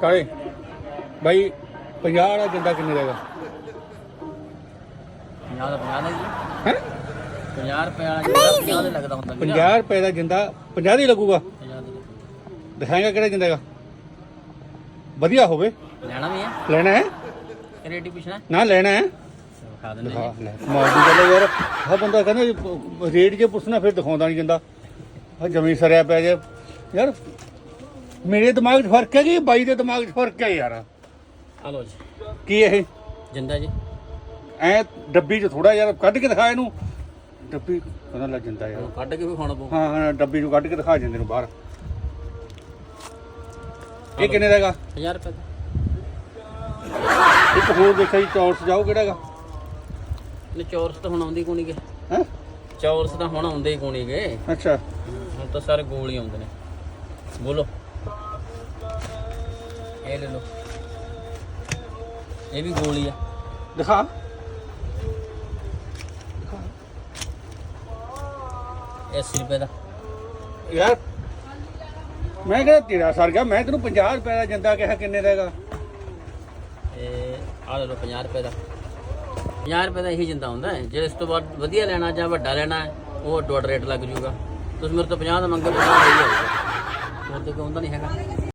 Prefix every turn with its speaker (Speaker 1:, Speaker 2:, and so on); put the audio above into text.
Speaker 1: ਕਾਲੇ। ਬਾਈ 50 ਵਾਲਾ ਜਿੰਦਾ ਕਿੰਨੇ ਦਾ ਹੈਗਾ?
Speaker 2: 50 ਦਾ 50 ਦਾ ਜੀ।
Speaker 1: ਹੈ?
Speaker 2: 50 ਰੁਪਏ ਵਾਲਾ ਜਿਹੜਾ 50 ਦੇ ਲੱਗਦਾ ਹੁੰਦਾ ਵੀਰ।
Speaker 1: 50 ਰੁਪਏ ਦਾ ਜਿੰਦਾ 50 ਦੀ ਲੱਗੂਗਾ?
Speaker 2: 50 ਦੇ।
Speaker 1: ਦਿਖਾਏਗਾ ਕਿਹੜਾ ਜਿੰਦਾ ਹੈਗਾ? ਵਧੀਆ ਹੋਵੇ।
Speaker 2: ਲੈਣਾ ਵੀ ਹੈ।
Speaker 1: ਲੈਣਾ ਹੈ?
Speaker 2: ਰੇਟ ਹੀ ਪੁੱਛਣਾ
Speaker 1: ਨਾ ਲੈਣਾ ਹੈ।
Speaker 2: ਦਿਖਾ ਦਿੰਦੇ
Speaker 1: ਦਿਖਾ ਲੈ। ਕਮਾਲ ਦੀ ਗੱਲ ਹੈ ਯਾਰ। ਆਹ ਬੰਦਾ ਕਹਿੰਦਾ ਜੀ, ਰੇਟ ਜੇ ਪੁੱਛਣਾ ਫਿਰ ਦਿਖਾਉਂਦਾ ਨਹੀਂ ਜਾਂਦਾ। ਆ ਜਮੀ ਸਰਿਆ ਪਿਆ ਜੇ। ਯਾਰ ਮੇਰੇ ਦਿਮਾਗ 'ਚ ਫ਼ਰਕ ਹੈ ਕਿ ਬਾਈ ਦੇ ਦਿਮਾਗ 'ਚ ਫ਼ਰਕ ਹੈ ਯਾਰ?
Speaker 2: ਆ ਲੋ ਜੀ।
Speaker 1: ਕੀ ਇਹ?
Speaker 2: ਜਿੰਦਾ ਜੀ।
Speaker 1: ਐ ਡੱਬੀ 'ਚ ਥੋੜਾ ਯਾਰ ਕੱਢ ਕੇ ਦਿਖਾ ਇਹਨੂੰ। ਡੱਬੀ ਪਤਾ ਲੱਗ ਜਾਂਦਾ ਯਾਰ।
Speaker 2: ਕੱਢ ਕੇ ਵੀ ਖਾਣਾ ਪਊ।
Speaker 1: ਹਾਂ ਹਾਂ ਡੱਬੀ 'ਚੋਂ ਕੱਢ ਕੇ ਦਿਖਾ ਜਾਂਦੇ ਨੂੰ ਬਾਹਰ। ਇਹ ਕਿੰਨੇ ਦਾ ਹੈਗਾ?
Speaker 2: 50 ਰੁਪਏ ਦਾ।
Speaker 1: ਇੱਕ ਹੋਰ ਦੇਖਿਆ ਜੀ ਚੌਰ ਸਜਾਓ ਕਿਹੜਾ ਹੈਗਾ?
Speaker 2: ਨੇ ਚੌਰਸ ਤਾਂ ਹੁਣ ਆਉਂਦੀ ਕੋਣੀ ਗੇ?
Speaker 1: ਹੈ?
Speaker 2: ਚੌਰਸ ਤਾਂ ਹੁਣ ਆਉਂਦੇ ਹੀ ਕੋਣੀ ਗੇ?
Speaker 1: ਅੱਛਾ।
Speaker 2: ਹੁਣ ਤਾਂ ਸਾਰੇ ਗੋਲ ਹੀ ਆਉਂਦੇ ਨੇ। ਬੋਲੋ। ਇਹ ਲੈ ਲਓ। ਇਹ ਵੀ ਗੋਲ ਆ।
Speaker 1: ਦਿਖਾ।
Speaker 2: ਇਹ 80 ਰੁਪਏ ਦਾ।
Speaker 1: ਯਾਰ ਮੈਂ ਕਿਹਾ ਤੇਰਾ ਸਰ ਗਿਆ ਮੈਂ ਤੈਨੂੰ 50 ਰੁਪਏ ਦਾ ਜਿੰਦਾ ਕਿਹਾ ਕਿੰਨੇ ਦਾ ਹੈਗਾ।
Speaker 2: ਇਹ ਆ ਲੈ ਲਓ 50 ਰੁਪਏ ਦਾ। 50 ਰੁਪਏ ਦਾ ਇਹੀ ਜਿੰਦਾ ਹੁੰਦਾ ਹੈ। ਜੇ ਇਸ ਤੋਂ ਬਾਅਦ ਵਧੀਆ ਲੈਣਾ ਜਾਂ ਵੱਡਾ ਲੈਣਾ ਹੈ ਉਹ ਅੱਡੋ ਅੱਡ ਰੇਟ ਲੱਗ ਜੂਗਾ। ਤੁਸੀਂ ਮੇਰੇ ਤੋਂ 50 ਦਾ ਮੰਗੋ ਤਾਂ 50 ਦਾ ਹੀ ਆਊਗਾ ਹੋਰ ਤਾਂ ਕੋਈ ਹੁੰਦਾ ਨਹੀਂ ਹੈਗਾ।